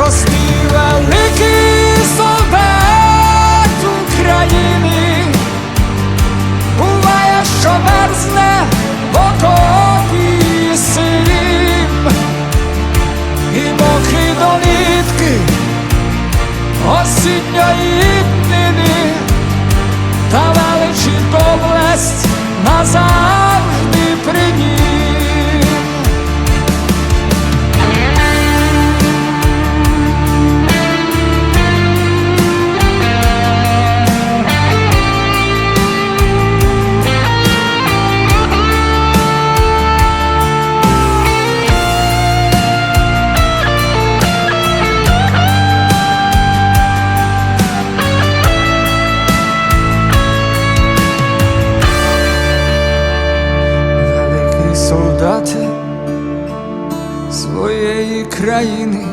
Рости великий солдат України, буває, що мерзне в окопі сирім, і мокрі долітки осінньої днини. солдати своєї країни.